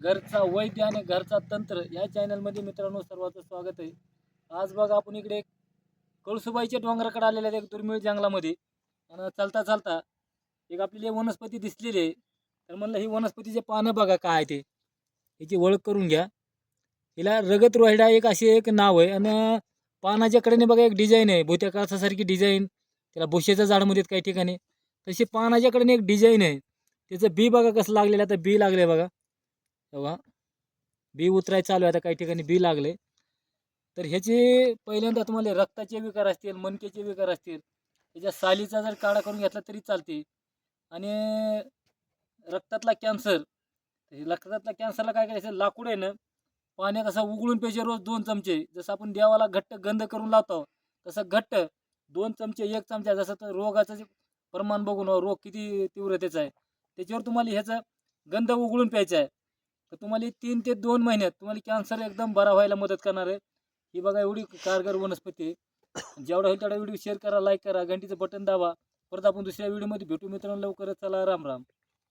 घरचा वैद्य आणि घरचा तंत्र या चॅनलमध्ये मित्रांनो सर्वांचं स्वागत आहे. आज बघा आपण इकडे कळसुबाईच्या डोंगराकडे आलेल्या आहेत एक दुर्मिळ जंगलामध्ये. आणि चालता चालता एक आपल्याला वनस्पती दिसलेली आहे. तर म्हणलं ही वनस्पतीचे पानं बघा काय आहे ते. याची ओळख करून घ्या. हिला रगत रोहिडा एक असे एक नाव आहे. आणि पानाच्या कडेने बघा एक डिझाईन आहे. भोत्या काळसासारखी डिझाईन त्याला बोशेचं झाडमध्ये काही ठिकाणी. तशी पानाच्या कडेने एक डिझाईन आहे. त्याचं बी बघा कसं लागलेलं आहे. आता बी लागले बघा. तेव्हा बी उतरायचं चालू आहे. आता काही ठिकाणी बी लागले. तर ह्याचे पहिल्यांदा तुम्हाला रक्ताचे विकार असतील मनकेचे विकार असतील त्याच्या सालीचा जर काढा करून घेतला तरी चालते. आणि रक्तातला कॅन्सर रक्तातला कॅन्सरला काय करायचं? लाकूड आहे ना पाण्यात असा उघडून प्यायचे रोज दोन चमचे. जसं आपण देवाला घट्ट गंध करून लावतो तसं घट्ट दोन चमचे एक चमचा जसं तर रोगाचं जे प्रमाण बघून रोग किती तीव्रतेचा आहे त्याच्यावर तुम्हाला ह्याचा गंध उघडून प्यायचा आहे. तर तुम्हाला तीन ते दोन महिन्यात तुम्हाला कॅन्सर एकदम बरा व्हायला मदत करणार आहे. ही बघा एवढी कारगर वनस्पती आहे. जेवढा होईल तेवढा व्हिडिओ शेअर करा लाईक करा घंटीचं बटन दाबा. परत आपण दुसऱ्या व्हिडिओमध्ये भेटू मित्रांनो. लवकरच चला राम राम.